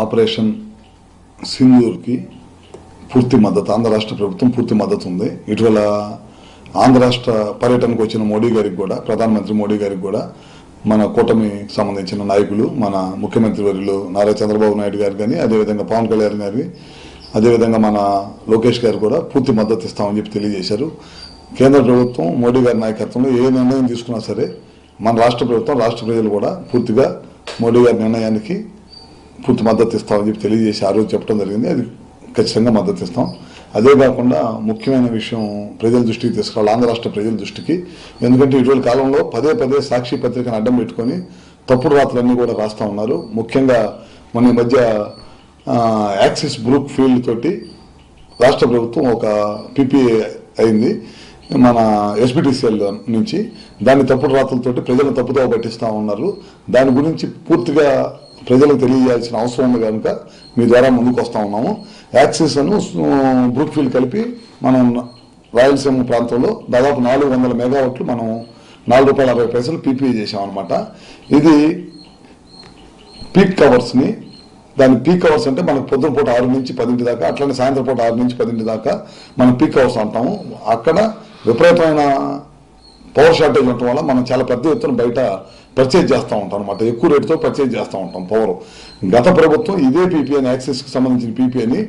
Operation సింధూర్కి పూర్తి మద్దతు ఆంధ్ర రాష్ట్ర ప్రభుత్వం పూర్తి మద్దతు ఉంది. ఇటీవల ఆంధ్ర రాష్ట్ర పర్యటనకు వచ్చిన మోడీ గారికి కూడా ప్రధానమంత్రి మోడీ గారికి కూడా మన కూటమికి సంబంధించిన నాయకులు మన ముఖ్యమంత్రి వర్యులు నారా చంద్రబాబు నాయుడు గారు కానీ అదేవిధంగా పవన్ కళ్యాణ్ గారి అదేవిధంగా మన లోకేష్ గారు కూడా పూర్తి మద్దతు ఇస్తామని చెప్పి తెలియజేశారు. కేంద్ర ప్రభుత్వం మోడీ గారి నాయకత్వంలో ఏ నిర్ణయం తీసుకున్నా సరే మన రాష్ట్ర ప్రభుత్వం రాష్ట్ర ప్రజలు కూడా పూర్తిగా మోడీ గారి నిర్ణయానికి పూర్తి మద్దతు ఇస్తామని చెప్పి తెలియజేసి ఆ రోజు చెప్పడం జరిగింది. అది ఖచ్చితంగా మద్దతు ఇస్తాం. అదే కాకుండా ముఖ్యమైన విషయం ప్రజల దృష్టికి తీసుకురావాలి ఆంధ్ర రాష్ట్ర ప్రజల దృష్టికి. ఎందుకంటే ఇటీవల కాలంలో పదే పదే సాక్షి పత్రికను అడ్డం పెట్టుకొని తప్పుడు రాతలన్నీ కూడా రాస్తూ ఉన్నారు. ముఖ్యంగా మన ఈ మధ్య యాక్సిస్ బ్రూక్ ఫీల్డ్ తోటి రాష్ట్ర ప్రభుత్వం ఒక పీపీఏ అయింది. మన ఎస్బిటిసిఎల్ నుంచి దాన్ని తప్పుడు రాతలతోటి ప్రజలను తప్పుదోవ పట్టిస్తూ ఉన్నారు. దాని గురించి పూర్తిగా ప్రజలకు తెలియజేయాల్సిన అవసరం ఉంది కనుక మీ ద్వారా ముందుకు వస్తూ ఉన్నాము. యాక్సిస్ అను బ్రూక్ ఫీల్డ్ కలిపి మనం రాయలసీమ ప్రాంతంలో దాదాపు నాలుగు వందల మెగావాట్లు మనం నాలుగు రూపాయల అరవై పైసలు పీపీఏ చేసాం అనమాట ఇది పీక్ కవర్స్ని దాని పీక్ అవర్స్ అంటే మనకు పొద్దున పూట ఆరు నుంచి పదింటి దాకా అట్లనే సాయంత్రం పూట ఆరు నుంచి పదింటి దాకా మనం పీక్ అవర్స్ అంటాము. అక్కడ విపరీతమైన పవర్ షార్టేజ్ ఉండటం వల్ల మనం చాలా పెద్ద ఎత్తున బయట పర్చేజ్ చేస్తూ ఉంటాం అనమాట ఎక్కువ రేటుతో పర్చేజ్ చేస్తూ ఉంటాం పవర్. గత ప్రభుత్వం ఇదే పీపీఎన్ యాక్సెస్కి సంబంధించిన పీపీఎని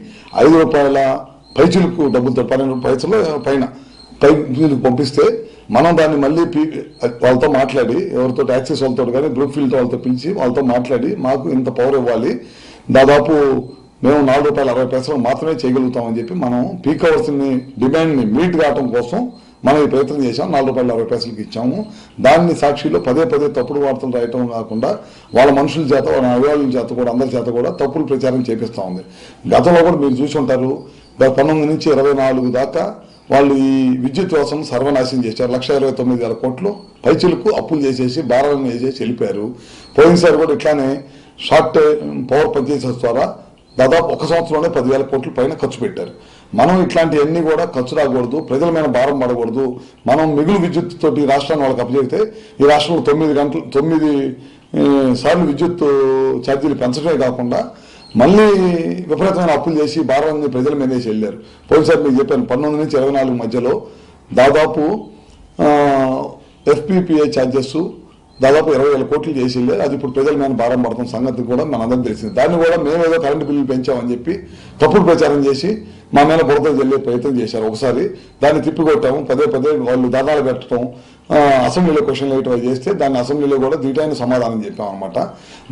ఐదు రూపాయల పైచులకు డబ్బులతో పన్నెండు పైసలు పైన పైచులకు పంపిస్తే మనం దాన్ని మళ్ళీ పీ వాళ్ళతో మాట్లాడి ఎవరితో యాక్సెస్ వాళ్ళతో కానీ బ్రూక్ ఫీల్డ్ వాళ్ళతో పిలిచి వాళ్ళతో మాట్లాడి మాకు ఇంత పవర్ ఇవ్వాలి. దాదాపు మేము నాలుగు రూపాయల అరవై పైసలు మాత్రమే చేయగలుగుతామని చెప్పి మనం పీక్ అవర్స్ని డిమాండ్ని మీట్ కావటం కోసం మనం ఈ ప్రయత్నం చేశాం నాలుగు రూపాయల అరవై పైసలకి ఇచ్చాము. దాన్ని సాక్షిలో పదే పదే తప్పుడు వార్తలు రాయటం కాకుండా వాళ్ళ మనుషుల చేత వాళ్ళ అభివాళ్ళ చేత కూడా అందరి చేత కూడా తప్పులు ప్రచారం చేపిస్తూ ఉంది. గతంలో కూడా మీరు చూసి ఉంటారు గత పంతొమ్మిది నుంచి ఇరవై నాలుగు దాకా వాళ్ళు ఈ విద్యుత్ వ్యవస్థను సర్వనాశనం చేశారు. లక్ష ఇరవై తొమ్మిది వేల కోట్లు పైచులకు అప్పులు చేసేసి భారాలను వేసేసి వెళ్ళిపోయారు. పోయినసారి కూడా ఇట్లానే షార్ట్ పవర్ పర్చేసెస్ ద్వారా దాదాపు ఒక సంవత్సరంలోనే పదివేల కోట్ల పైన ఖర్చు పెట్టారు. మనం ఇట్లాంటివన్నీ కూడా ఖర్చు రాకూడదు ప్రజల మీద భారం పడకూడదు. మనం మిగులు విద్యుత్ తోటి ఈ రాష్ట్రాన్ని వాళ్ళకి అప్పచెబితే ఈ రాష్ట్రంలో తొమ్మిది గంటలు తొమ్మిది సార్లు విద్యుత్ ఛార్జీలు పెంచడమే కాకుండా మళ్ళీ విపరీతమైన అప్పులు చేసి భారం ప్రజల మీద వేసి వెళ్ళారు పోయినసారి మీకు చెప్పాను పంతొమ్మిది నుంచి ఇరవై నాలుగు మధ్యలో దాదాపు ఎఫ్పిపిఐ ఛార్జెస్ దాదాపు ఇరవై వేల కోట్లు చేసి అది ఇప్పుడు ప్రజల మీద భారం పడుతున్న సంగతి కూడా మనందరం తెలిసింది. దాన్ని కూడా మేము ఏదో కరెంటు బిల్లులు పెంచామని చెప్పి తప్పుడు ప్రచారం చేసి మా మీద బురద జల్లే ప్రయత్నం చేశారు ఒకసారి. దాన్ని తిప్పికొట్టాము. పదే పదే వాళ్ళు దాదాలు పెట్టడం అసెంబ్లీలో క్వశ్చన్లు వేయటం చేస్తే దాన్ని అసెంబ్లీలో కూడా దీటైన సమాధానం చెప్పాం అనమాట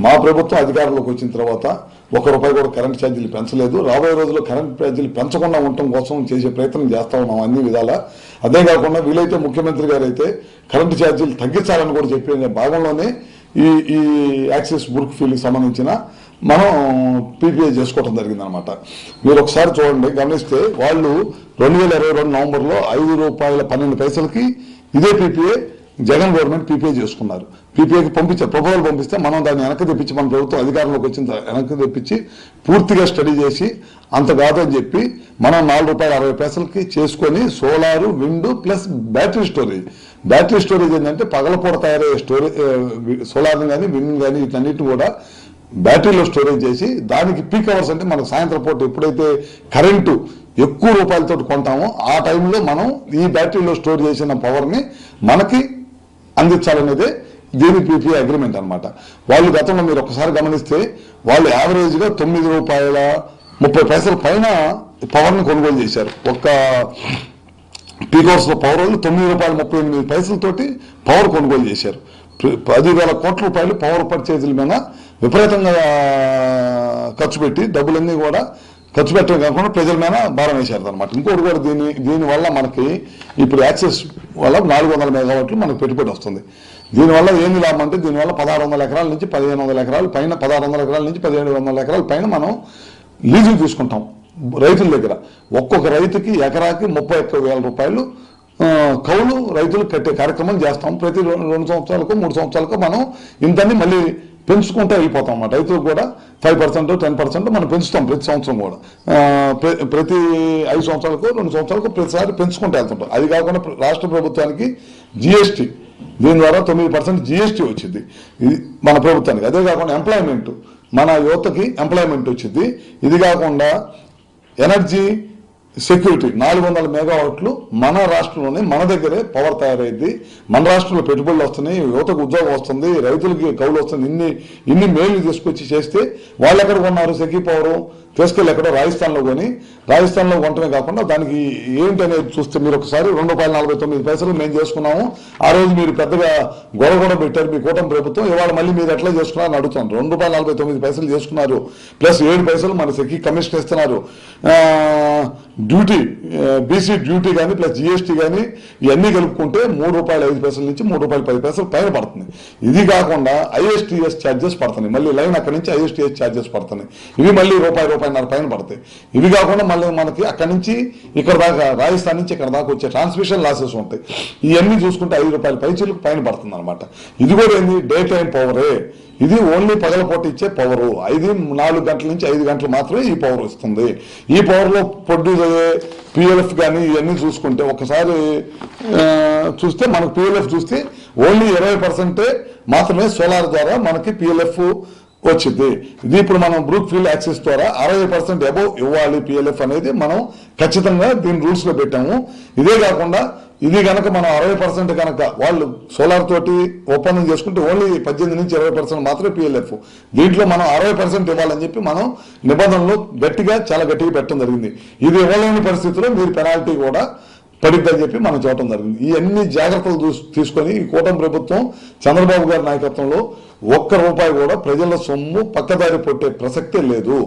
మా ప్రభుత్వం అధికారంలోకి వచ్చిన తర్వాత ఒక రూపాయి కూడా కరెంట్ ఛార్జీలు పెంచలేదు. రాబోయే రోజుల్లో కరెంట్ ఛార్జీలు పెంచకుండా ఉండటం కోసం చేసే ప్రయత్నం చేస్తా ఉన్నాం అన్ని విధాలా. అదే కాకుండా వీలైతే ముఖ్యమంత్రి గారు అయితే కరెంటు ఛార్జీలు తగ్గించాలని కూడా చెప్పిన భాగంలోనే ఈ ఈ యాక్సిస్ బుర్క్ ఫీల్కి సంబంధించిన మనం పీపీఐ చేసుకోవడం జరిగిందనమాట మీరు ఒకసారి చూడండి గమనిస్తే వాళ్ళు రెండు వేల ఇరవై రెండు నవంబర్లో ఐదు రూపాయల పన్నెండు పైసలకి ఇదే పీపీఏ జగన్ గవర్నమెంట్ పీపీఐ చేసుకున్నారు. పీపీఐకి పంపించారు ప్రపోజల్ పంపిస్తే మనం దాన్ని వెనక్కి తెప్పించి మన ప్రభుత్వం అధికారంలోకి వచ్చిన వెనక్కి తెప్పించి పూర్తిగా స్టడీ చేసి అంత కాదని చెప్పి మనం నాలుగు రూపాయల అరవై పైసలకి చేసుకొని solar wind plus battery storage. Battery storage ఏంటంటే పగలపూట తయారయ్యే స్టోరేజ్ సోలార్ని కానీ విండ్ కానీ వీటన్నిటిని కూడా బ్యాటరీలో స్టోరేజ్ చేసి దానికి పీక్ అవర్స్ అంటే మనకు సాయంత్రం పూట ఎప్పుడైతే కరెంటు ఎక్కువ రూపాయలతో కొంటామో ఆ టైంలో మనం ఈ బ్యాటరీలో స్టోర్ చేసిన పవర్ని మనకి అందించాలనేదే దీని పీపీఐ అగ్రిమెంట్ అన్నమాట. వాళ్ళు గతంలో మీరు ఒకసారి గమనిస్తే వాళ్ళు యావరేజ్గా తొమ్మిది రూపాయల ముప్పై పైసల పైన పవర్ని కొనుగోలు చేశారు. ఒక్క పీకోర్స్లో పవర్ వాళ్ళు తొమ్మిది రూపాయల ముప్పై ఎనిమిది పైసలతోటి పవర్ కొనుగోలు చేశారు. పదివేల కోట్ల రూపాయలు పవర్ పర్చేజీల మీద విపరీతంగా ఖర్చు పెట్టి డబ్బులన్నీ కూడా ఖర్చు పెట్టడం కాకుండా ప్రజల మీద భారం వేశారు అనమాట ఇంకోటి కూడా దీని దీని వల్ల మనకి ఇప్పుడు యాక్సెస్ వల్ల నాలుగు వందల మెగావాట్లు మనకు పెట్టుబడి వస్తుంది. దీనివల్ల ఏమి లాభం అంటే దీనివల్ల పదహారు వందల ఎకరాల నుంచి పదిహేను వందల ఎకరాల పైన పదహారు వందల ఎకరాల నుంచి పదిహేడు వందల ఎకరాల పైన మనం లీజులు తీసుకుంటాం రైతుల దగ్గర. ఒక్కొక్క రైతుకి ఎకరాకి ముప్పై ఒక్క వేల రూపాయలు కౌలు రైతులు కట్టే కార్యక్రమం చేస్తాం. ప్రతి రెండు సంవత్సరాలకు మూడు సంవత్సరాలకు మనం ఇంతని మళ్ళీ పెంచుకుంటూ వెళ్ళిపోతాం అన్నమాట. రైతులకు కూడా ఫైవ్ పర్సెంట్ టెన్ పర్సెంట్ మనం పెంచుతాం ప్రతి సంవత్సరం కూడా. ప్రతి ఐదు సంవత్సరాలకు రెండు సంవత్సరాలకు ప్రతిసారి పెంచుకుంటూ వెళ్తుంటాం. అది కాకుండా రాష్ట్ర ప్రభుత్వానికి జిఎస్టీ దీని ద్వారా తొమ్మిది పర్సెంట్ జిఎస్టీ వచ్చింది. ఇది మన ప్రభుత్వానికి. అదే కాకుండా ఎంప్లాయ్మెంట్. మన యువతకి ఎంప్లాయ్మెంట్ వచ్చింది. ఇది కాకుండా ఎనర్జీ సెక్యూరిటీ నాలుగు వందల మెగావాట్లు మన రాష్ట్రంలోనే మన దగ్గరే పవర్ తయారైంది. మన రాష్ట్రంలో పెట్టుబడులు వస్తున్నాయి యువతకు ఉద్యోగం వస్తుంది రైతులకి కౌలు వస్తుంది. ఇన్ని ఇన్ని మేలు తీసుకొచ్చి చేస్తే వాళ్ళు ఎక్కడ కొన్నారు? సెకీ పవరు తీసుకెళ్ళి ఎక్కడో రాజస్థాన్లో కొని రాజస్థాన్లో కొనటమే కాకుండా దానికి ఏంటి అనేది చూస్తే మీరు ఒకసారి రెండు రూపాయల నలభై తొమ్మిది పైసలు మేము చేసుకున్నాము. ఆ రోజు మీరు పెద్దగా గొడవ కూడా పెట్టారు మీ కూటమి ప్రభుత్వం. ఇవాళ మళ్ళీ మీరు ఎట్లా చేసుకున్నారని అడుగుతాను. రెండు రూపాయల నలభై తొమ్మిది పైసలు చేసుకున్నారు ప్లస్ ఏడు పైసలు మన సెక్కి కమిషన్ ఇస్తున్నారు. డ్యూటీ బీసీ డ్యూటీ కానీ ప్లస్ జిఎస్టీ కానీ ఇవన్నీ కలుపుకుంటే మూడు రూపాయల ఐదు పైసల నుంచి మూడు రూపాయల పది పైసలు పైన పడుతుంది. ఇది కాకుండా ఐఎస్టీఎస్ ఛార్జెస్ పడుతున్నాయి. మళ్ళీ లైన్ అక్కడి నుంచి ఐఎస్టీఎస్ ఛార్జెస్ పడుతున్నాయి. ఇవి మళ్ళీ రూపాయి రూపాయిన్నర పైన పడతాయి. ఇవి కాకుండా మళ్ళీ మనకి అక్కడి నుంచి ఇక్కడ దాకా రాజస్థాన్ నుంచి ఇక్కడ దాకా వచ్చే ట్రాన్స్మిషన్ లాసెస్ ఉంటాయి. ఇవన్నీ చూసుకుంటే ఐదు రూపాయల పైచీలకు పైన పడుతుంది అనమాట ఇది కూడా ఏంది? డే టైం పవరే ఇది ఓన్లీ పగలపూట ఇచ్చే పవరు ఐదు నాలుగు గంటల నుంచి ఐదు గంటలు మాత్రమే ఈ పవర్ వస్తుంది. ఈ పవర్లో ప్రొడ్యూస్ అయ్యే పిఎల్ఎఫ్ కానీ ఇవన్నీ చూసుకుంటే ఒకసారి చూస్తే మనకు పిఎల్ఎఫ్ చూస్తే ఓన్లీ ఇరవై పర్సెంటే మాత్రమే సోలార్ ద్వారా మనకి పిఎల్ఎఫ్ వచ్చింది. ఇది ఇప్పుడు మనం బ్రూక్ ఫీల్డ్ యాక్సెస్ ద్వారా అరవై పర్సెంట్ అబోవ్ ఇవ్వాలి పిఎల్ఎఫ్ అనేది మనం ఖచ్చితంగా దీని రూల్స్లో పెట్టాము. ఇదే కాకుండా ఇది కనుక మనం అరవై పర్సెంట్ కనుక వాళ్ళు సోలార్ తోటి ఒప్పందం చేసుకుంటే ఓన్లీ పద్దెనిమిది నుంచి ఇరవై పర్సెంట్ మాత్రమే పిఎల్ఎఫ్ దీంట్లో మనం అరవై పర్సెంట్ ఇవ్వాలని చెప్పి మనం నిబంధనలు గట్టిగా చాలా గట్టిగా పెట్టడం జరిగింది. ఇది ఇవ్వలేని పరిస్థితిలో మీరు పెనాల్టీ కూడా పడిద్దని చెప్పి మనం చూడటం జరిగింది. ఇవన్నీ జాగ్రత్తలు తీసుకొని ఈ కూటమి ప్రభుత్వం చంద్రబాబు గారి నాయకత్వంలో ఒక్క రూపాయి కూడా ప్రజల సొమ్ము పక్కదారి పొట్టే ప్రసక్తే లేదు.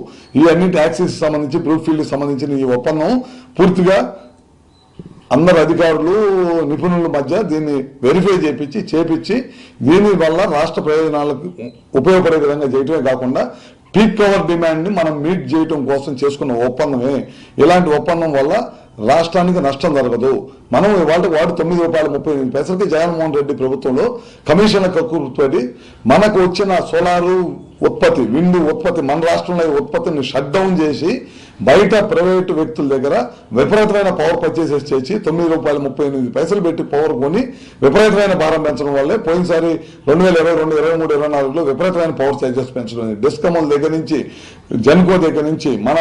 ఈ అన్ని ట్యాక్సీస్ సంబంధించి బ్రూక్ ఫీల్డ్ సంబంధించిన ఈ ఒప్పందం పూర్తిగా అందరు అధికారులు నిపుణుల మధ్య దీన్ని వెరిఫై చేపించి చేపించి దీని వల్ల రాష్ట్ర ప్రయోజనాలకు ఉపయోగపడే విధంగా చేయటమే కాకుండా పీక్ పవర్ డిమాండ్ని మనం మీట్ చేయటం కోసం చేసుకున్న ఒప్పందమే. ఇలాంటి ఒప్పందం వల్ల రాష్ట్రానికి నష్టం జరగదు. మనం వాళ్ళకి వాడు తొమ్మిది రూపాయల ముప్పై ఎనిమిది పైసలకి జగన్మోహన్ రెడ్డి ప్రభుత్వంలో కమిషన్ల కక్కుర్తోటి మనకు వచ్చిన సోలారు ఉత్పత్తి విండు ఉత్పత్తి మన రాష్ట్రంలో ఈ ఉత్పత్తిని షట్ డౌన్ చేసి బయట ప్రైవేటు వ్యక్తుల దగ్గర విపరీతమైన పవర్ పర్చేసెస్ చేసి తొమ్మిది రూపాయల ముప్పై ఎనిమిది పైసలు పెట్టి పవర్ కొని విపరీతమైన భారం పెంచడం వల్లే పోయినసారి రెండు వేల ఇరవై రెండు ఇరవై మూడు ఇరవై నాలుగులో విపరీతమైన పవర్ చార్జెస్ పెంచడం డిస్కమ్ల దగ్గర నుంచి జెన్కో దగ్గర నుంచి మన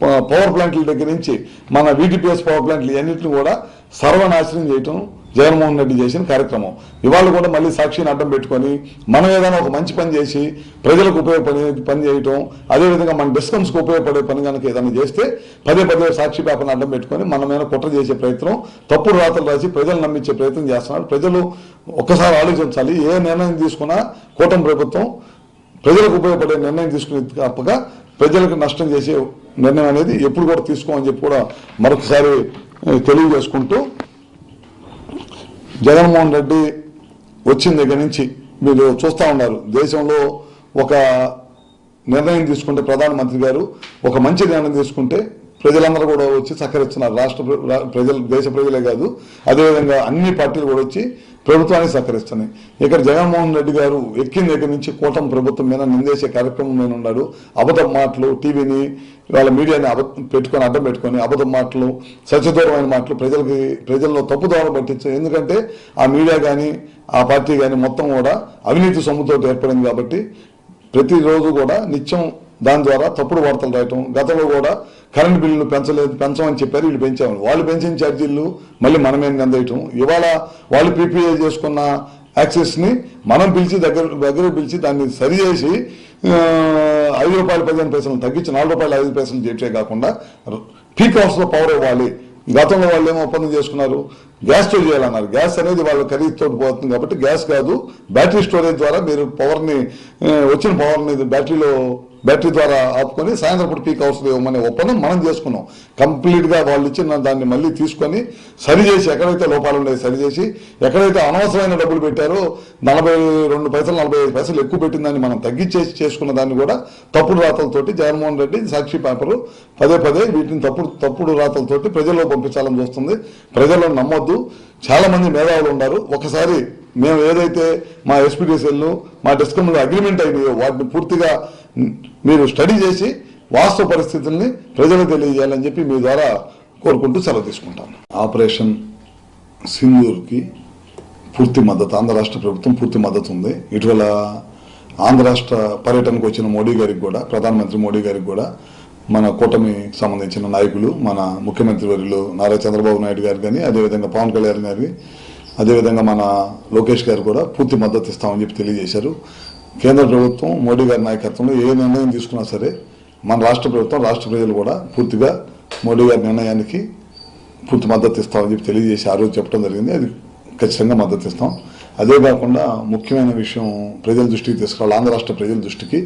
పవర్ ప్లాంట్ల దగ్గర నుంచి మన వీటిపిఎస్ పవర్ ప్లాంట్లు ఇవన్నింటిని కూడా సర్వనాశనం చేయటం జగన్మోహన్ రెడ్డి చేసిన కార్యక్రమం. ఇవాళ కూడా మళ్ళీ సాక్షిని అడ్డం పెట్టుకొని మనం ఏదైనా ఒక మంచి పని చేసి ప్రజలకు ఉపయోగపడే పని చేయటం అదేవిధంగా మన డిస్కమ్స్కి ఉపయోగపడే పని కనుక ఏదైనా చేస్తే పదే పదే సాక్షి పేపర్ని అడ్డం పెట్టుకొని మన మీద కుట్ర చేసే ప్రయత్నం తప్పుడు రాతలు రాసి ప్రజలు నమ్మించే ప్రయత్నం చేస్తున్నారు. ప్రజలు ఒక్కసారి ఆలోచించాలి ఏ నిర్ణయం తీసుకున్నా కూటమి ప్రభుత్వం ప్రజలకు ఉపయోగపడే నిర్ణయం తీసుకునే తప్పగా ప్రజలకు నష్టం చేసే నిర్ణయం అనేది ఎప్పుడు కూడా తీసుకోమని చెప్పి కూడా మరొకసారి తెలియజేసుకుంటూ జగన్మోహన్ రెడ్డి వచ్చిన దగ్గర నుంచి మీరు చూస్తూ ఉన్నారు దేశంలో ఒక నిర్ణయం తీసుకుంటే ప్రధానమంత్రి గారు ఒక మంచి నిర్ణయం తీసుకుంటే ప్రజలందరూ కూడా వచ్చి సహకరిస్తున్నారు. రాష్ట్ర ప్ర- ప్రజలు దేశ ప్రజలే కాదు అదేవిధంగా అన్ని పార్టీలు కూడా వచ్చి ప్రభుత్వానికి సహకరిస్తున్నాయి. ఇక్కడ జగన్మోహన్ రెడ్డి గారు ఎక్కిన దగ్గర నుంచి? కూటమి ప్రభుత్వం మీద నిందేసే కార్యక్రమం మీద ఉన్నాడు. అబద్ధ మాటలు టీవీని వాళ్ళ మీడియాని అబ పెట్టుకొని అడ్డం పెట్టుకొని అబద్ధ మాటలు సత్యదూరమైన మాటలు ప్రజలకి ప్రజల్లో తప్పుదోవ పట్టించు ఎందుకంటే ఆ మీడియా కానీ ఆ పార్టీ కానీ మొత్తం కూడా అవినీతి సొమ్ముతో ఏర్పడింది కాబట్టి ప్రతిరోజు కూడా నిత్యం దాని ద్వారా తప్పుడు వార్తలు రాయటం గతంలో కూడా కరెంట్ బిల్లులు పెంచలేదు పెంచమని చెప్పారు వీళ్ళు పెంచామని వాళ్ళు పెంచిన ఛార్జీలు మళ్ళీ మనమే అందయటం ఇవాళ వాళ్ళు పీపీఏ చేసుకున్న యాక్సెస్ని మనం పిలిచి దగ్గర దగ్గర పిలిచి దాన్ని సరిచేసి ఐదు రూపాయల పదిహేను పైసలు తగ్గించి నాలుగు రూపాయల ఐదు పైసలు చెప్పే కాకుండా పీక్ హౌస్లో పవర్ ఇవ్వాలి. గతంలో వాళ్ళు ఏమో ఒప్పందం చేసుకున్నారు. గ్యాస్తో చేయాలన్నారు. గ్యాస్ అనేది వాళ్ళ ఖరీదుతో పోతుంది కాబట్టి గ్యాస్ కాదు బ్యాటరీ స్టోరేజ్ ద్వారా మీరు పవర్ని వచ్చిన పవర్ని బ్యాటరీలో బ్యాటరీ ద్వారా ఆపుకొని సాయంత్రం పూట పీక్ అవర్స్ ఇవ్వమనే ఒప్పందం మనం చేసుకున్నాం. కంప్లీట్గా వాళ్ళు ఇచ్చిన దాన్ని మళ్ళీ తీసుకొని సరిచేసి ఎక్కడైతే లోపాలు ఉన్నాయో సరిచేసి ఎక్కడైతే అనవసరమైన డబ్బులు పెట్టారో నలభై రెండు పైసలు నలభై ఐదు పైసలు ఎక్కువ పెట్టిందని మనం తగ్గించేసి చేసుకున్న దాన్ని కూడా తప్పుడు రాతలతోటి జగన్మోహన్ రెడ్డి సాక్షి పేపరు పదే పదే వీటిని తప్పుడు తప్పుడు రాతలతోటి ప్రజల్లో పంపించాలని చూస్తుంది. ప్రజలను నమ్మొద్దు. చాలామంది మేధావులు ఉన్నారు. ఒకసారి మేము ఏదైతే మా ఎస్పీడీసీలు మా డిస్కంలో అగ్రిమెంట్ అయినాయో వాటిని పూర్తిగా మీరు స్టడీ చేసి వాస్తవ పరిస్థితుల్ని ప్రజలకు తెలియజేయాలని చెప్పి మీ ద్వారా కోరుకుంటూ సెలవు తీసుకుంటాను. ఆపరేషన్ సింధూర్కి పూర్తి మద్దతు ఆంధ్ర రాష్ట్ర ప్రభుత్వం పూర్తి మద్దతు ఉంది. ఇటీవల ఆంధ్ర రాష్ట్ర పర్యటనకు వచ్చిన మోడీ గారికి కూడా ప్రధానమంత్రి మోడీ గారికి కూడా మన కూటమికి సంబంధించిన నాయకులు మన ముఖ్యమంత్రి వర్యులు నారా చంద్రబాబు నాయుడు గారు కానీ అదేవిధంగా పవన్ కళ్యాణ్ గారి అదేవిధంగా మన లోకేష్ గారు కూడా పూర్తి మద్దతు ఇస్తామని చెప్పి తెలియజేశారు. కేంద్ర ప్రభుత్వం మోడీ గారి నాయకత్వంలో ఏ నిర్ణయం తీసుకున్నా సరే మన రాష్ట్ర ప్రభుత్వం రాష్ట్ర ప్రజలు కూడా పూర్తిగా మోడీ గారి నిర్ణయానికి పూర్తి మద్దతు ఇస్తామని చెప్పి తెలియజేసి ఆ రోజు చెప్పడం జరిగింది. అది ఖచ్చితంగా మద్దతు ఇస్తాం. అదే కాకుండా ముఖ్యమైన విషయం ప్రజల దృష్టికి తీసుకురావాలి ఆంధ్ర రాష్ట్ర ప్రజల దృష్టికి.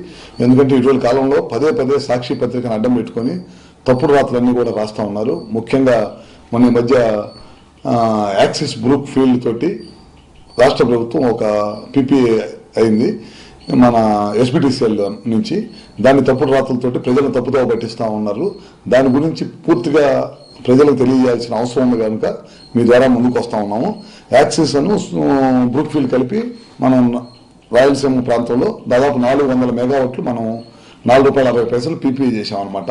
ఎందుకంటే ఇటీవల కాలంలో పదే పదే సాక్షి పత్రికను అడ్డం పెట్టుకొని తప్పుడు రాతలన్నీ కూడా రాస్తా ఉన్నారు. ముఖ్యంగా మన ఈ మధ్య యాక్సిస్ బ్రూక్ ఫీల్డ్ తోటి రాష్ట్ర ప్రభుత్వం ఒక పిపిఏ అయింది మన ఎస్బిటిసిఎల్ నుంచి. దాన్ని తప్పుడు రాతలతోటి ప్రజలను తప్పుదో పట్టిస్తూ ఉన్నారు. దాని గురించి పూర్తిగా ప్రజలకు తెలియజేయాల్సిన అవసరం ఉంది కనుక మీ ద్వారా ముందుకు వస్తూ ఉన్నాము. యాక్సిస్ అను బ్రూక్ ఫీల్డ్ కలిపి మనం రాయలసీమ ప్రాంతంలో దాదాపు నాలుగు వందల మెగావాట్లు మనం నాలుగు రూపాయల అరవై పైసలు పీపీఏ చేసాం అనమాట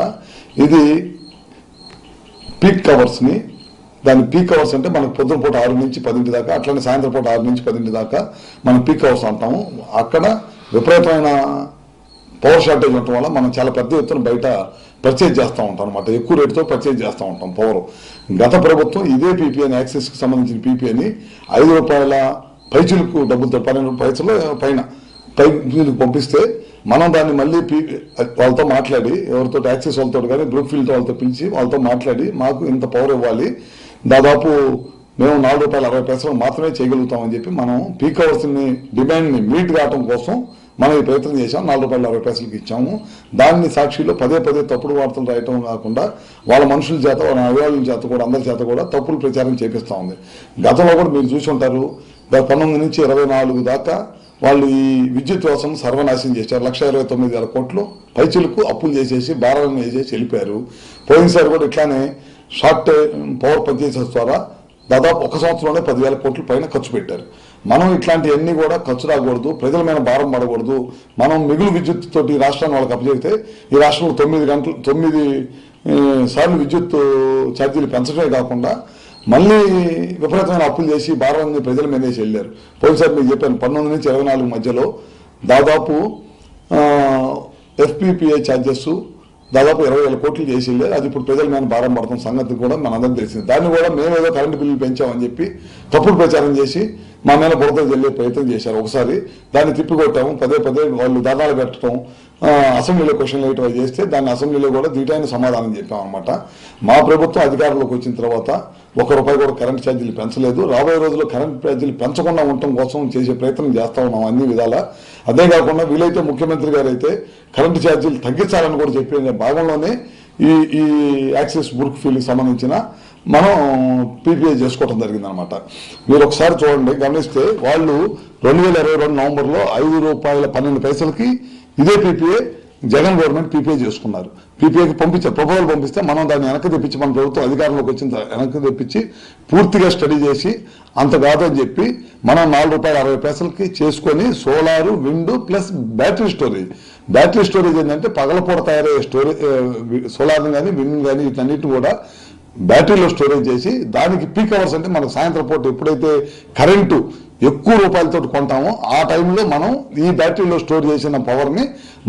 ఇది పీక్ కవర్స్ని దాని పీక్ అవర్స్ అంటే మనకు పొద్దున పూట ఆరు నుంచి పదింటి దాకా అట్లనే సాయంత్రం పూట ఆరు నుంచి పదింటి దాకా మనం పీక్ అవర్స్ అంటాము. అక్కడ విపరీతమైన పవర్ షార్టేజ్ ఉండటం వల్ల మనం చాలా పెద్ద ఎత్తున బయట పర్చేజ్ చేస్తూ ఉంటాం అనమాట ఎక్కువ రేటుతో పర్చేజ్ చేస్తూ ఉంటాం పవర్ గత ప్రభుత్వం ఇదే పీపీఎన్ యాక్సెస్కి సంబంధించిన పీపీఎని ఐదు రూపాయల పైచులకు డబ్బులతో పన్నెండు పైసలు పైన పైచులకు పంపిస్తే మనం దాన్ని మళ్ళీ పీ- వాళ్ళతో మాట్లాడి ఎవరితో యాక్సెస్ వాళ్ళతో కానీ గ్రూప్ ఫీల్డ్ వాళ్ళతో పిలిచి వాళ్ళతో మాట్లాడి మాకు ఇంత పవర్ ఇవ్వాలి. దాదాపు మేము నాలుగు రూపాయల అరవై పైసలు మాత్రమే చేయగలుగుతామని చెప్పి మనం పీక్ అవర్స్ని డిమాండ్ని మీట్ కావడం కోసం మనం ఈ ప్రయత్నం చేశాం. నాలుగు రూపాయల అరవై పైసలకి ఇచ్చాము. దాన్ని సాక్షిలో పదే పదే తప్పుడు వార్తలు రాయటం కాకుండా వాళ్ళ మనుషుల చేత వాళ్ళ అభివాళ్ళ చేత కూడా అందరి చేత కూడా తప్పులు ప్రచారం చేపిస్తా ఉంది. గతంలో కూడా మీరు చూసి ఉంటారు పంతొమ్మిది నుంచి ఇరవై నాలుగు దాకా వాళ్ళు ఈ విద్యుత్ వ్యవస్థను సర్వనాశనం చేశారు. లక్ష ఇరవై తొమ్మిది వేల కోట్లు పైచులకు అప్పులు చేసేసి భారాలను వేసేసి వెళ్ళిపోయారు. పోయినసారి కూడా ఇట్లానే షార్ట్ పవర్ పర్చేసెస్ ద్వారా దాదాపు ఒక సంవత్సరంలోనే పదివేల కోట్ల పైన ఖర్చు పెట్టారు. మనం ఇట్లాంటివన్నీ కూడా ఖర్చు రాకూడదు ప్రజల మీద భారం పడకూడదు. మనం మిగులు విద్యుత్ తోటి ఈ రాష్ట్రాన్ని వాళ్ళకి అప్పచెబితే ఈ రాష్ట్రంలో తొమ్మిది గంటలు తొమ్మిది సార్లు విద్యుత్ ఛార్జీలు పెంచడమే కాకుండా మళ్ళీ విపరీతమైన అప్పులు చేసి భారమంది ప్రజల మీద వేసి వెళ్ళారు పోయినసారి మీకు చెప్పాను పంతొమ్మిది నుంచి ఇరవై నాలుగు మధ్యలో దాదాపు ఎఫ్పిపిఐ ఛార్జెస్ దాదాపు ఇరవై వేల కోట్లు చేసి వెళ్ళారు. అది ఇప్పుడు ప్రజల మీద భారం పడతాం సంగతి కూడా మనందరం తెలిసింది. దాన్ని కూడా మేమేదో కరెంటు బిల్లు పెంచామని చెప్పి తప్పుడు ప్రచారం చేసి మా మీద బురద జల్లే ప్రయత్నం చేశారు. ఒకసారి దాన్ని తిప్పికొట్టాము పదే పదే వాళ్ళు ధర్నాలు పెట్టడం అసెంబ్లీలో క్వశ్చన్ వేయటం అవి చేస్తే దాన్ని అసెంబ్లీలో కూడా దీటైన సమాధానం చెప్పాం అనమాట మా ప్రభుత్వం అధికారంలోకి వచ్చిన తర్వాత ఒక రూపాయి కూడా కరెంట్ ఛార్జీలు పెంచలేదు. రాబోయే రోజుల్లో కరెంట్ ఛార్జీలు పెంచకుండా ఉండటం కోసం చేసే ప్రయత్నం చేస్తా ఉన్నాం అన్ని విధాల. అదే కాకుండా వీలైతే ముఖ్యమంత్రి గారు అయితే కరెంటు ఛార్జీలు తగ్గించాలని కూడా చెప్పిన భాగంలోనే ఈ ఈ యాక్సిస్ బుర్క్ ఫీల్కి సంబంధించిన మనం పీపీఐ చేసుకోవడం జరిగింది అనమాట మీరు ఒకసారి చూడండి గమనిస్తే వాళ్ళు రెండు వేల ఇరవై రెండు నవంబర్లో ఐదు రూపాయల పన్నెండు పైసలకి ఇదే పీపీఏ జగన్ గవర్నమెంట్ పీపీఐ చేసుకున్నారు. పీపీఏకి పంపించారు ప్రపోజల్ పంపిస్తే మనం దాన్ని వెనక్కి తెప్పించి మన ప్రభుత్వం అధికారంలోకి వచ్చిన వెనక్కి తెప్పించి పూర్తిగా స్టడీ చేసి అంత కాదని చెప్పి మనం నాలుగు రూపాయల అరవై పైసలకి చేసుకొని solar wind plus battery storage. Battery storage ఏంటంటే పగలపూట తయారయ్యే స్టోరేజ్ సోలార్ కానీ విండ్ కానీ వీటన్నిటిని కూడా బ్యాటరీలో స్టోరేజ్ చేసి దానికి పీక్ అవర్స్ అంటే మనకు సాయంత్రం పూట ఎప్పుడైతే కరెంటు ఎక్కువ రూపాయలతో కొంటామో ఆ టైంలో మనం ఈ బ్యాటరీలో స్టోర్ చేసిన పవర్ని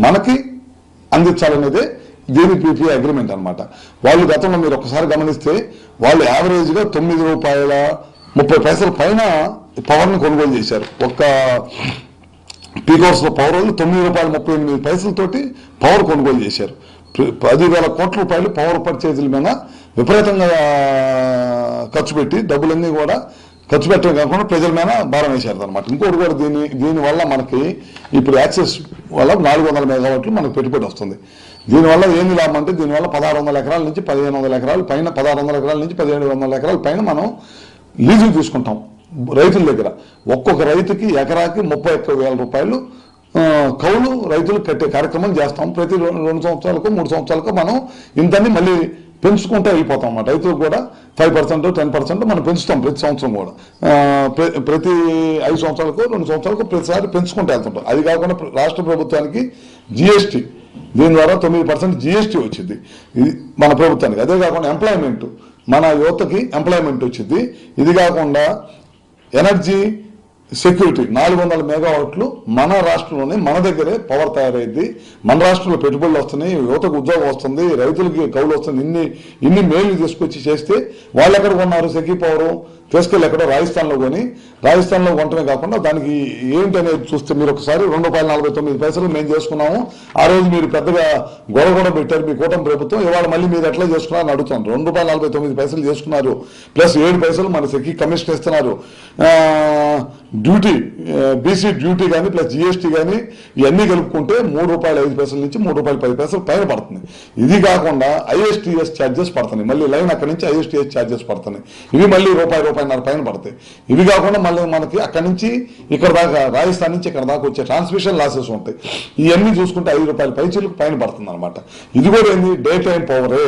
మనకి అందించాలనేదే దీని పీపీ అగ్రిమెంట్ అనమాట వాళ్ళు గతంలో మీరు ఒకసారి గమనిస్తే వాళ్ళు యావరేజ్గా తొమ్మిది రూపాయల ముప్పై పైసల పైన పవర్ని కొనుగోలు చేశారు. ఒక్క పీకోర్స్లో పవర్ వాళ్ళు తొమ్మిది రూపాయల ముప్పై ఎనిమిది పైసలతోటి పవర్ కొనుగోలు చేశారు. పదివేల కోట్ల రూపాయలు పవర్ పర్చేజీల మీద విపరీతంగా ఖర్చు పెట్టి డబ్బులన్నీ కూడా ఖర్చు పెట్టడం కాకుండా ప్రజల మీద భారం వేశారు అనమాట ఇంకోటి కూడా దీని దీనివల్ల మనకి ఇప్పుడు యాక్సెస్ వల్ల నాలుగు వందల మెగావాట్లు మనకు పెట్టుబడి వస్తుంది. దీనివల్ల ఏంది లాభం అంటే దీనివల్ల పదహారు వందల ఎకరాల నుంచి పదిహేను వందల ఎకరాల పైన పదహారు వందల ఎకరాల నుంచి పదిహేడు వందల ఎకరాల పైన మనం లీజు తీసుకుంటాం రైతుల దగ్గర. ఒక్కొక్క రైతుకి ఎకరాకి ముప్పై ఒక్క వేల రూపాయలు కౌలు రైతులు కట్టే కార్యక్రమం చేస్తాం. ప్రతి రెండు సంవత్సరాలకు మూడు సంవత్సరాలకు మనం ఇంతని మళ్ళీ పెంచుకుంటూ వెళ్ళిపోతాం అన్నమాట. రైతులకు కూడా ఫైవ్ పర్సెంట్ టెన్ పర్సెంట్ మనం పెంచుతాం ప్రతి సంవత్సరం కూడా. ప్ర- ప్రతి ఐదు సంవత్సరాలకు రెండు సంవత్సరాలకు ప్రతిసారి పెంచుకుంటూ వెళ్తుంటాం. అది కాకుండా రాష్ట్ర ప్రభుత్వానికి జిఎస్టీ దీని ద్వారా తొమ్మిది పర్సెంట్ జిఎస్టీ వచ్చింది. ఇది మన ప్రభుత్వానికి. అదే కాకుండా ఎంప్లాయ్మెంట్ మన యువతకి ఎంప్లాయ్మెంట్ వచ్చింది. ఇది కాకుండా ఎనర్జీ సెక్యూరిటీ నాలుగు వందల మెగావాట్లు మన రాష్ట్రంలోనే మన దగ్గరే పవర్ తయారైద్ది. మన రాష్ట్రంలో పెట్టుబడులు వస్తున్నాయి యువతకు ఉద్యోగం వస్తుంది రైతులకి కౌలు వస్తుంది. ఇన్ని ఇన్ని మేలు తీసుకొచ్చి చేస్తే వాళ్ళు ఎక్కడ కొన్నారు? సెకీ పవరు తీసుకెళ్ళి ఎక్కడో రాజస్థాన్లో కొని రాజస్థాన్లో కొనటమే కాకుండా దానికి ఏంటి అనేది చూస్తే మీరు ఒకసారి రెండు రూపాయల నలభై తొమ్మిది పైసలు మేము చేసుకున్నాము. ఆ రోజు మీరు పెద్దగా గొడవ కూడా పెట్టారు మీ కూటమి ప్రభుత్వం. ఇవాళ మళ్ళీ మీరు ఎట్లా చేసుకున్నారని అడుగుతాను రెండు రూపాయల నలభై తొమ్మిది పైసలు చేసుకున్నారు. ప్లస్ ఏడు పైసలు మన సెక్కి కమిషన్ ఇస్తున్నారు. డ్యూటీ బీసీ డ్యూటీ కానీ ప్లస్ జిఎస్టీ కానీ ఇవన్నీ కలుపుకుంటే మూడు రూపాయల ఐదు పైసల నుంచి మూడు రూపాయల పది పైసలు పైన పడుతుంది ఇది కాకుండా ఐఎస్టీఎస్ ఛార్జెస్ పడుతున్నాయి. మళ్ళీ లైన్ అక్కడి నుంచి ఐఎస్టీఎస్ ఛార్జెస్ పడుతున్నాయి. ఇవి మళ్ళీ రూపాయి రూపాయిన్నర పైన పడతాయి. ఇవి కాకుండా మళ్ళీ మనకి అక్కడి నుంచి ఇక్కడ దాకా రాజస్థాన్ నుంచి ఇక్కడ దాకా వచ్చే ట్రాన్స్మిషన్ లాసెస్ ఉంటాయి. ఇవన్నీ చూసుకుంటే ఐదు రూపాయల పైచీలకు పైన పడుతుంది అనమాట ఇది కూడా ఏంది? డే టైం పవరే.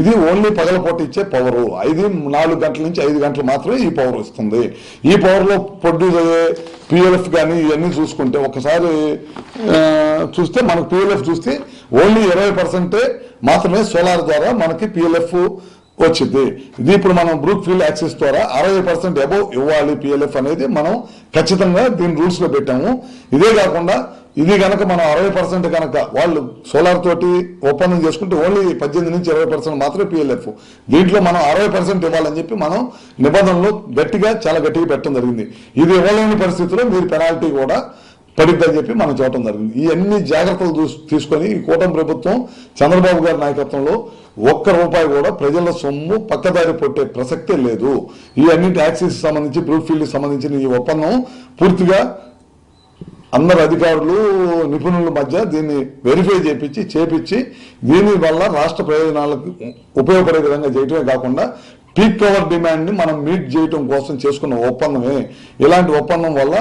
ఇది ఓన్లీ పగలపూట ఇచ్చే పవర్ ఐదు నాలుగు గంటల నుంచి ఐదు గంటలు మాత్రమే ఈ పవర్ వస్తుంది. ఈ పవర్లో ప్రొడ్యూస్ అయ్యే పిఎల్ఎఫ్ కానీ ఇవన్నీ చూసుకుంటే ఒకసారి చూస్తే మనకు పిఎల్ఎఫ్ చూస్తే ఓన్లీ ఇరవై పర్సెంటే మాత్రమే సోలార్ ద్వారా మనకి పిఎల్ఎఫ్ వచ్చింది. ఇది ఇప్పుడు మనం బ్రూక్ ఫీల్డ్ యాక్సెస్ ద్వారా అరవై పర్సెంట్ అబౌవ్ ఇవ్వాలి పిఎల్ఎఫ్ అనేది మనం ఖచ్చితంగా దీని రూల్స్లో పెట్టాము. ఇదే కాకుండా ఇది కనుక మనం అరవై పర్సెంట్ కనుక వాళ్ళు సోలార్ తోటి ఒప్పందం చేసుకుంటే ఓన్లీ పద్దెనిమిది నుంచి ఇరవై పర్సెంట్ మాత్రమే పిఎల్ఎఫ్ దీంట్లో మనం అరవై పర్సెంట్ ఇవ్వాలని చెప్పి మనం నిబంధనలు గట్టిగా చాలా గట్టిగా పెట్టడం జరిగింది. ఇది ఇవ్వలేని పరిస్థితిలో మీరు పెనాల్టీ కూడా పడిద్దని చెప్పి మనం చూడటం జరిగింది. ఇవన్నీ అన్ని జాగ్రత్తలు తీసుకొని ఈ కూటమి ప్రభుత్వం చంద్రబాబు గారి నాయకత్వంలో ఒక్క రూపాయి కూడా ప్రజల సొమ్ము పక్కదారి పొట్టే ప్రసక్తే లేదు. ఈ అన్నింటి సంబంధించి బ్రూక్ ఫీల్డ్ సంబంధించిన ఈ ఒప్పందం పూర్తిగా అందరు అధికారులు నిపుణుల మధ్య దీన్ని వెరిఫై చేపించి చేపించి దీని వల్ల రాష్ట్ర ప్రయోజనాలకు ఉపయోగపడే విధంగా చేయటమే కాకుండా పీక్ కవర్ డిమాండ్ని మనం మీట్ చేయటం కోసం చేసుకున్న ఒప్పందమే. ఇలాంటి ఒప్పందం వల్ల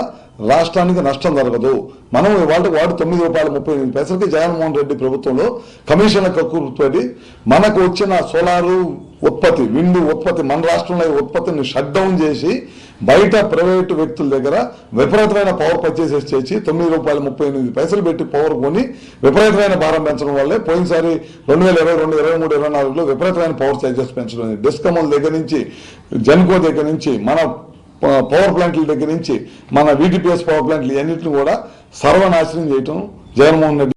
రాష్ట్రానికి నష్టం జరగదు మనం ఇవాళ వాడు తొమ్మిది రూపాయల ముప్పై ఎనిమిది పైసలకి జగన్మోహన్ రెడ్డి ప్రభుత్వంలో కమిషన్ల కక్కుర్తోటి మనకు వచ్చిన సోలారు ఉత్పత్తి విండు ఉత్పత్తి మన రాష్ట్రంలో ఉత్పత్తిని షట్ డౌన్ చేసి బయట ప్రైవేటు వ్యక్తుల దగ్గర విపరీతమైన పవర్ పర్చేసెస్ చేసి తొమ్మిది రూపాయలు ముప్పై ఎనిమిది పైసలు పెట్టి పవర్ కొని విపరీతమైన భారం పెంచడం వల్లే పోయినసారి రెండు వేల ఇరవై రెండు ఇరవై మూడు ఇరవై నాలుగులో విపరీతమైన పవర్ చార్జెస్ పెంచడం అయింది. దగ్గర నుంచి జెన్కో దగ్గర నుంచి మన పవర్ ప్లాంట్ల దగ్గర నుంచి మన వీటిపిఎస్ పవర్ ప్లాంట్లు ఇవన్నింటిని కూడా సర్వనాశనం చేయటం జగన్మోహన్ రెడ్డి